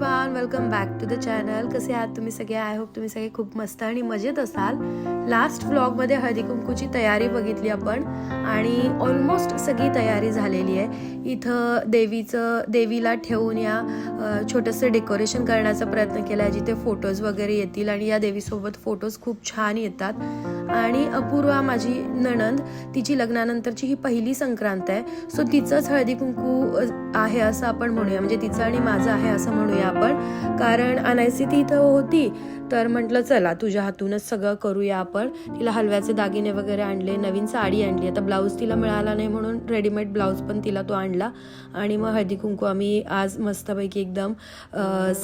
Everyone welcome back to the channel कसे आहात तुम्ही सगळे? आय होप तुम्ही सगळे खूप मस्त आणि मजेत असाल. लास्ट व्लॉगमध्ये हळदी कुंकूची तयारी बघितली आपण आणि ऑलमोस्ट सगळी तयारी झालेली आहे. इथं देवीचं देवीला ठेवून या छोटंसं डेकोरेशन करण्याचा प्रयत्न केला आहे. जिथे फोटोज वगैरे येतील आणि या देवीसोबत फोटोज खूप छान येतात. आणि अपूर्वा माझी नणंद तिची लग्नानंतरची ही पहिली संक्रांत आहे. सो तिचंच हळदी कुंकू आहे असं आपण म्हणूया. म्हणजे तिचं आणि माझं आहे असं म्हणूया. आपण. कारण अनायसी ती इथं होती. तर म्हटलं चला तुझ्या हातूनच सगळं करूया आपण. तिला हलव्याचे दागिने वगैरे आणले नवीन साडी आणली. आता ब्लाऊज तिला मिळाला नाही म्हणून रेडीमेड ब्लाऊज पण तिला तो आणला. आणि मग हळदी कुंकू आम्ही आज मस्तपैकी एकदम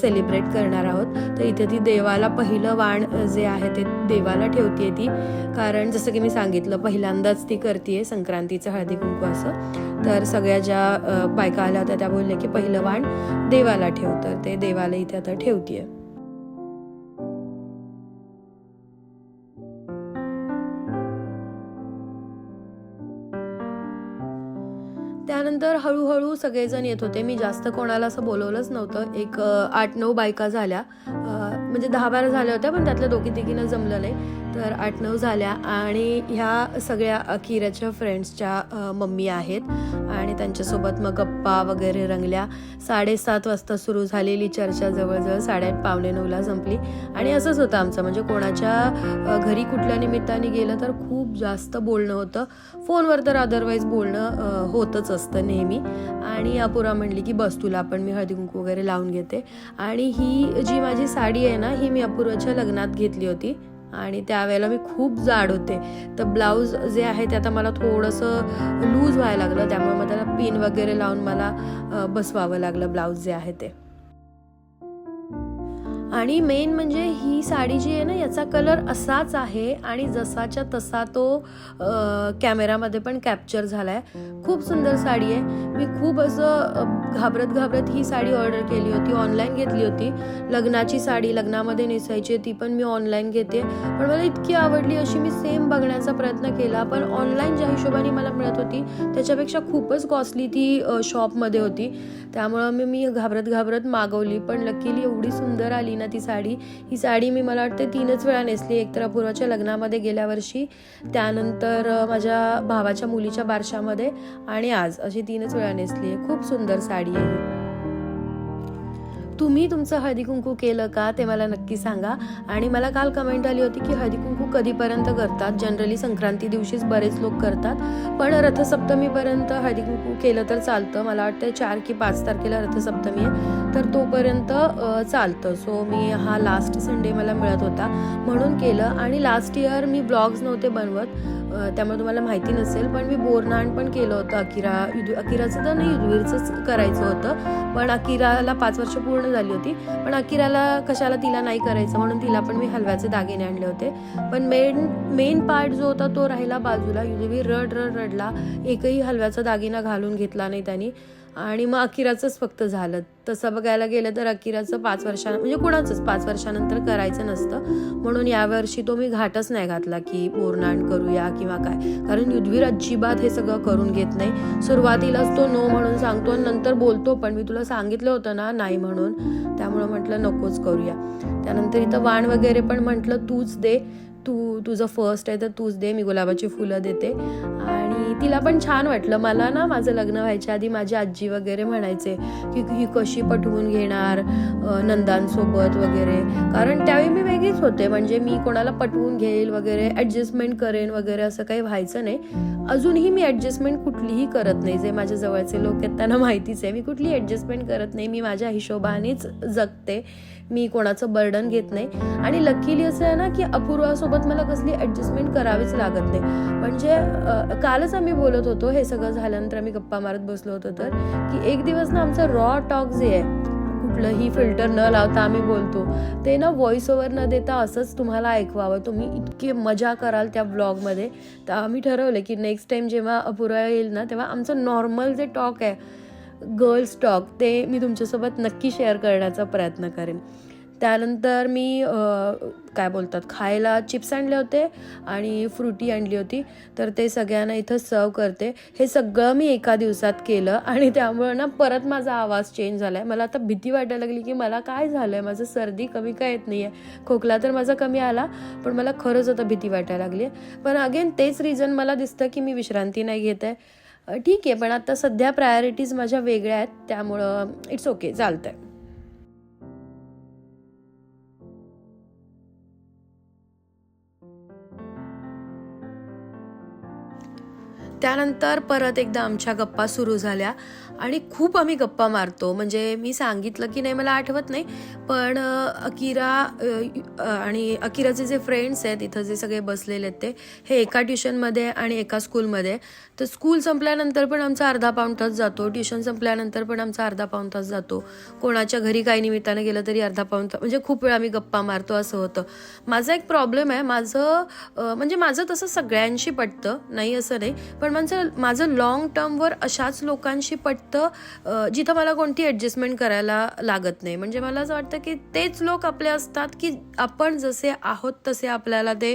सेलिब्रेट करणार आहोत. तर इथे ती देवाला पहिलं वाण जे आहे ते देवाला ठेवते ती. कारण जसं की मी सांगितलं पहिल्यांदाच ती करते संक्रांतीचं हळदी कुंकू असं. तर सगळ्या ज्या बायका आल्या होत्या त्या बोलल्या की पहिलं वाण देवाला ठेव. तर ते देवाला इथे आता ठेवतीये. त्यानंतर हळूहळू सगळेजण येत होते. मी जास्त कोणाला असं बोलवलंच नव्हतं. एक आठ नऊ बायका झाल्या. म्हणजे दहा बारा झाल्या होत्या पण त्यातल्या दोघी तिघीनं जमलं नाही. तर आठ नऊ झाल्या आणि ह्या सगळ्या अकिराच्या फ्रेंड्सच्या मम्मी आहेत. आणि त्यांच्यासोबत मग गप्पा वगैरे रंगल्या. साडेसात वाजता सुरू झालेली चर्चा जवळजवळ साडेआठ पावणे नऊला संपली. आणि असंच होतं आमचं. म्हणजे कोणाच्या घरी कुठल्या निमित्ताने गेलं तर खूप जास्त बोलणं होतं. फोनवर तर अदरवाईज बोलणं होतच असतं नेहमी. आणि अपुरा म्हणली की बस तुला पण मी हळदी कुंकू वगैरे लावून घेते. आणि ही जी माझी साडी आहे ना ही मी अपुराच्या लग्नात घेतली होती. आणि त्यावेळेला मी खूप जाड होते. तर ब्लाऊज जे आहे ते आता मला थोडंसं लूज व्हायला लागलं. त्यामुळे मग त्याला पिन वगैरे लावून मला बसवावं लागलं ब्लाऊज जे आहे ते. आणि मेन म्हणजे ही साडी जी आहे ना याचा कलर असाच आहे आणि जसाच्या तसा तो कॅमेरामध्ये पण कॅप्चर झाला आहे खूप सुंदर साडी आहे. मी खूप असं घाबरत घाबरत ही साडी ऑर्डर केली होती ऑनलाईन घेतली होती. लग्नाची साडी लग्नामध्ये नेसायची ती पण मी ऑनलाईन घेते. पण मला इतकी आवडली अशी मी सेम बघण्याचा प्रयत्न केला पण ऑनलाईन ज्या हिशोबाने मला मिळत होती त्याच्यापेक्षा खूपच कॉस्टली ती शॉपमध्ये होती. त्यामुळं मी मी घाबरत घाबरत मागवली पण लकीली एवढी सुंदर आली ना ती साडी. ही साडी मी मला वाटते तीनच वेळा नेसली एकतर अपूर्वाच्या लग्नामध्ये गेल्या वर्षी त्यानंतर माझ्या भावाच्या मुलीच्या बारशामध्ये आणि आज अशी तीनच वेळा नेसली आहे. खूप सुंदर साडी. आहे तुम्ही तुमचं हळदी कुंकू केलं का ते मला नक्की सांगा. आणि मला काल कमेंट आली होती की हळदी कुंकू कधीपर्यंत करतात? जनरली संक्रांती दिवशीच बरेच लोक करतात. पण रथसप्तमीपर्यंत हळदी कुंकू केलं तर चालतं. मला वाटतं चार की पाच तारखेला रथसप्तमी आहे. तर तोपर्यंत चालतं. सो मी हा लास्ट संडे मला मिळत होता. म्हणून केलं. आणि लास्ट इयर मी ब्लॉग्स नव्हते बनवत. त्यामुळे तुम्हाला माहिती नसेल पण मी बोरनाण पण केलं होतं अकिरा. युद्ध अकिराचं तर नाही युद्धवीरचंच करायचं होतं. पण अकिराला पाच वर्ष पूर्ण झाली होती. पण अकिराला कशाला तिला नाही करायचं म्हणून तिला पण मी हलव्याचे दागिने आणले होते. पण मेन मेन पार्ट जो होता तो राहिला बाजूला. युद्धवीर रड रड रडला. एकही हलव्याचा दागिना घालून घेतला नाही त्यांनी. आणि मग अकिराचंच फक्त झालं. तसं बघायला गेलं तर अकिराचं पाच वर्षा म्हणजे कुणाचंच पाच वर्षानंतर करायचं नसतं. म्हणून यावर्षी तो मी घाटच नाही घातला की बोरनाण करूया किंवा काय. कारण युद्धवीर अजिबात हे सगळं करून घेत नाही. सुरुवातीलाच तो नो म्हणून सांगतो आणि नंतर बोलतो पण मी तुला सांगितलं होतं ना नाही म्हणून. त्यामुळं म्हटलं नकोच करूया. त्यानंतर इथं वाण वगैरे पण म्हटलं तूच दे. तू तुझं फर्स्ट आहे तर तूच दे. मी गुलाबाची फुलं देते. तिला पण छान वाटलं. मला ना माझं लग्न व्हायच्या आधी माझी आजी वगैरे म्हणायचे की ही कशी पटवून घेणार नंदांसोबत वगैरे. कारण त्यावेळी मी वेगळीच होते. म्हणजे मी कोणाला पटवून घेईल वगैरे ॲडजस्टमेंट करेन वगैरे असं काही व्हायचं नाही. अजूनही मी ॲडजस्टमेंट कुठलीही करत नाही. जे माझ्या जवळचे लोक आहेत त्यांना माहितीच आहे. मी कुठली ॲडजस्टमेंट करत नाही. मी माझ्या हिशोबानेच जगते. मी कोणाचं बर्डन घेत नाही. आणि लकीली असं आहे ना की अपूर्वासोबत मला कसली ॲडजस्टमेंट करावीच लागत नाही. म्हणजे कालच आम्ही मी बोलत होतो हे सगळं झाल्यानंतर आम्ही गप्पा मारत बसलो होतो तर की एक दिवस ना आमचं रॉ टॉक जे आहे कुठलंही फिल्टर न लावता आम्ही बोलतो ते ना व्हॉइस ओव्हर न देता असंच तुम्हाला ऐकवावं. तुम्ही इतके मजा कराल त्या ब्लॉगमध्ये तर आम्ही ठरवलं की नेक्स्ट टाईम जेव्हा अपुरा येईल ना तेव्हा आमचं नॉर्मल जे टॉक आहे गर्ल्स टॉक ते मी तुमच्यासोबत नक्की शेअर करण्याचा प्रयत्न करेन. त्यानंतर मी काय बोलतात खायला चिप्स आणले होते आणि फ्रुटी आणली होती. तर ते सगळ्यांना इथं सर्व करते. हे सगळं मी एका दिवसात केलं आणि त्यामुळं ना परत माझा आवाज चेंज झाला आहे मला आता भीती वाटायला लागली की मला काय झालं आहे माझं सर्दी कमी काय येत नाही आहे खोकला तर माझा कमी आला पण मला खरंच आता भीती वाटायला लागली आहे. पण अगेन तेच रिझन मला दिसतं की मी विश्रांती नाही घेत आहे. ठीक आहे पण आता सध्या प्रायोरिटीज माझ्या वेगळ्या आहेत. त्यामुळं इट्स ओके चालतं आहे त्यानंतर परत एकदा आमच्या गप्पा सुरू झाल्या आणि खूप आम्ही गप्पा मारतो. म्हणजे मी सांगितलं की नाही मला आठवत नाही पण अकिरा आणि अकिराचे जे फ्रेंड्स आहेत इथं जे सगळे बसलेले आहेत ते हे एका ट्युशनमध्ये आणि एका स्कूलमध्ये तर स्कूल संपल्यानंतर पण आमचा अर्धा पाऊण तास जातो. ट्युशन संपल्यानंतर पण आमचा अर्धा पाऊण तास जातो. कोणाच्या घरी काही निमित्तानं गेलं तरी अर्धा पाऊण तास म्हणजे खूप वेळ आम्ही गप्पा मारतो असं होतं. माझा एक प्रॉब्लेम आहे माझं म्हणजे माझं तसं सगळ्यांशी पटतं नाही असं नाही पण पण माझं माझं लॉंग टर्मवर अशाच लोकांशी पटतं जिथं मला कोणती ॲडजस्टमेंट करायला लागत नाही. म्हणजे मला असं वाटतं की तेच लोक आपले असतात की आपण जसे आहोत तसे आपल्याला ते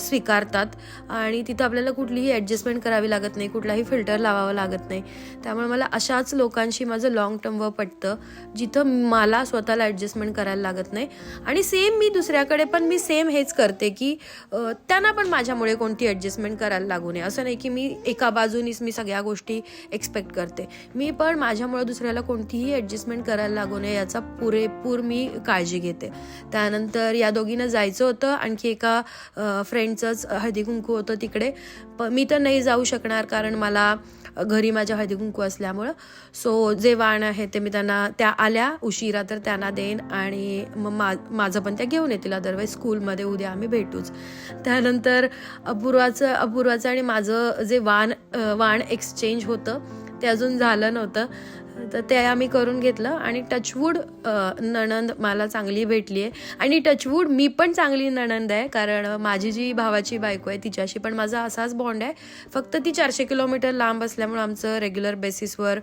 स्वीकारतात. आणि तिथं आपल्याला कुठलीही ॲडजस्टमेंट करावी लागत नाही कुठलाही फिल्टर लावावं लागत नाही. त्यामुळे मला अशाच लोकांशी माझं लॉंग टर्मवर पटतं जिथं मला स्वतःला ॲडजस्टमेंट करायला लागत नाही. आणि सेम मी दुसऱ्याकडे पण मी सेम हेच करते की त्यांना पण माझ्यामुळे कोणती ॲडजस्टमेंट करायला लागू नये. असं नाही की मी एका बाजूनीच मी सगळ्या गोष्टी एक्सपेक्ट करते. मी पण माझ्यामुळे दुसऱ्याला कोणतीही ॲडजस्टमेंट करायला लागू नये याचा पुरेपूर मी काळजी घेते. त्यानंतर या दोघींना जायचं होतं आणखी एका फ्रेंडचंच हळदी कुंकू होतं तिकडे. प मी तर नाही जाऊ शकणार कारण मला घरी माझ्या हळदी कुंकू असल्यामुळं. सो जे वाण आहे ते मी त्यांना त्या आल्या उशिरा तर त्यांना देईन आणि मग मा माझं पण त्या घेऊन येतील. अदरवाईज स्कूलमध्ये उद्या आम्ही भेटूच. त्यानंतर अपूर्वाचं अपूर्वाचं आणि माझं जे वाण वाण एक्सचेंज होतं. ते अजून झालं नव्हतं. तर ते आम्ही करून घेतलं आणि टचवूड नणंद मला चांगली भेटली आहे आणि टचवूड मी पण चांगली नणंद आहे कारण माझी जी भावाची बायको आहे तिच्याशी पण माझा असाच बॉन्ड आहे. फक्त ती चारशे किलोमीटर लांब असल्यामुळं आमचं रेग्युलर बेसिसवर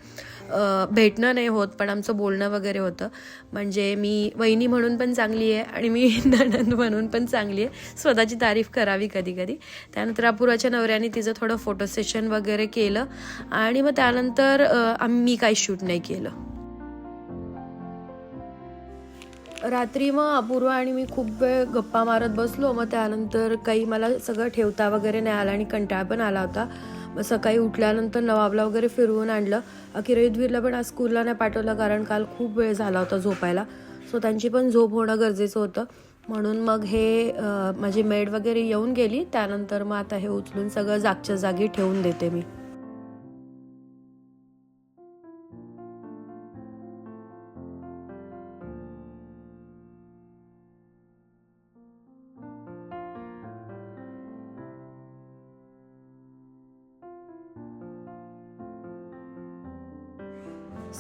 भेटणं नाही होत पण आमचं बोलणं वगैरे होतं. म्हणजे मी वहिनी म्हणून पण चांगली आहे आणि मी नणंद म्हणून पण चांगली आहे स्वतःची तारीफ करावी कधी कधी. त्यानंतर अपूर्वाच्या नवऱ्याने तिचं थोडं फोटो सेशन वगैरे केलं. आणि मग त्यानंतर मी आम्ही शूट शूट नाही केलं. रात्री मग अपूर्वा आणि मी खूप वेळ गप्पा मारत बसलो. मग त्यानंतर काही मला सगळं ठेवता वगैरे नाही आला आणि कंटाळ पण आला होता. मग सकाळी उठल्यानंतर नवाबला वगैरे फिरवून आणलं. अखेर युद्धवीरला पण आज स्कूलला नाही पाठवलं कारण काल खूप वेळ झाला होता झोपायला. सो त्यांची पण झोप होणं गरजेचं होतं. म्हणून मग हे माझी मेड वगैरे येऊन गेली. त्यानंतर मग आता हे उचलून सगळं जागच्या जागी ठेवून देते मी.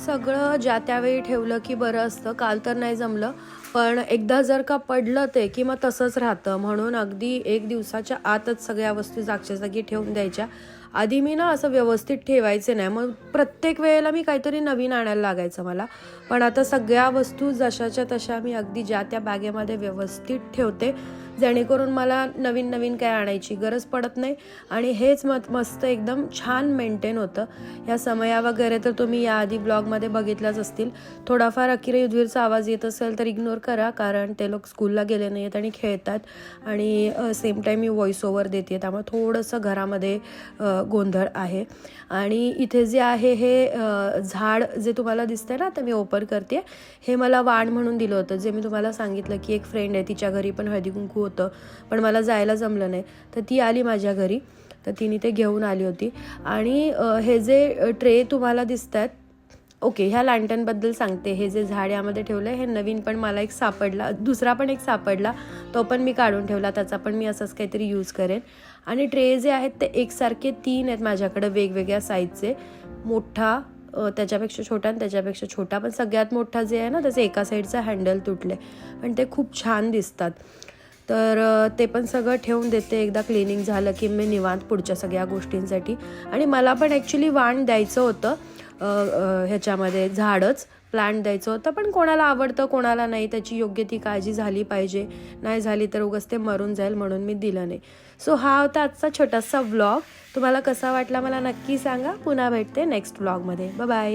सगळं ज्या त्यावेळी ठेवलं की बरं असतं काल तर नाही जमलं. पण एकदा जर का पडलं ते की मग तसंच राहतं. म्हणून अगदी एक दिवसाच्या आतच सगळ्या वस्तू जागच्या जागी ठेवून द्यायच्या. आधी मी ना असं व्यवस्थित ठेवायचे नाही. मग प्रत्येक वेळेला मी काहीतरी नवीन आणायला लागायचं मला. पण आता सगळ्या वस्तू जशाच्या तशा मी अगदी ज्या त्या बॅगेमध्ये व्यवस्थित ठेवते. जेणेकरून मला नवीन नवीन काय आणायची गरज पडत नाही. आणि हेच मत मस्त एकदम छान मेंटेन होतं. ह्या समया वगैरे तर तुम्ही याआधी ब्लॉगमध्ये बघितल्याच असतील. थोडाफार अकिरा युद्धवीरचा आवाज येत असेल तर इग्नोर करा कारण ते लोक स्कूलला गेले नाही आहेत आणि खेळतात. आणि सेम टाईम मी व्हॉइस ओव्हर देते त्यामुळे थोडंसं घरामध्ये गोंधळ आहे. आणि इथे जे आहे हे झाड जे तुम्हाला दिसतंय ना आता मी ओपन करते हे मला वाण म्हणून दिलं होतं. जे मी तुम्हाला सांगितलं की एक फ्रेंड आहे तिच्या घरी पण हळदी कुंकू होतं. पण मला जायला जमलं नाही. तर ती आली माझ्या घरी. तर तिने ते घेऊन आली होती. आणि हे जे ट्रे तुम्हाला दिसत आहेत ओके ह्या लँटनबद्दल सांगते. हे जे झाड यामध्ये ठेवलं हे नवीन पण मला एक सापडला दुसरा पण एक सापडला तो पण मी काढून ठेवला त्याचा पण मी असंच काहीतरी यूज करेन. आणि ट्रे जे आहेत ते एकसारखे तीन आहेत माझ्याकडे वेगवेगळ्या साईजचे मोठा त्याच्यापेक्षा छोटा आणि त्याच्यापेक्षा छोटा पण सगळ्यात मोठा जे आहे ना त्याचं एका साईडचं हँडल तुटले पण ते खूप छान दिसतात. तर ते पण सगळं ठेवून देते. एकदा क्लिनिंग झालं की मी निवांत पुढच्या सगळ्या गोष्टींसाठी. आणि मला पण ॲक्च्युली वाण द्यायचं होतं. ह्याच्यामध्ये झाडच प्लांट द्यायचं होतं. पण कोणाला आवडतं कोणाला नाही त्याची योग्य ती काळजी झाली पाहिजे. नाही झाली तर उगाच ते मरून जाईल म्हणून मी दिलं नाही. सो हा होता आजचा छोटासा व्लॉग तुम्हाला कसा वाटला मला नक्की सांगा. पुन्हा भेटते नेक्स्ट व्लॉगमध्ये बाय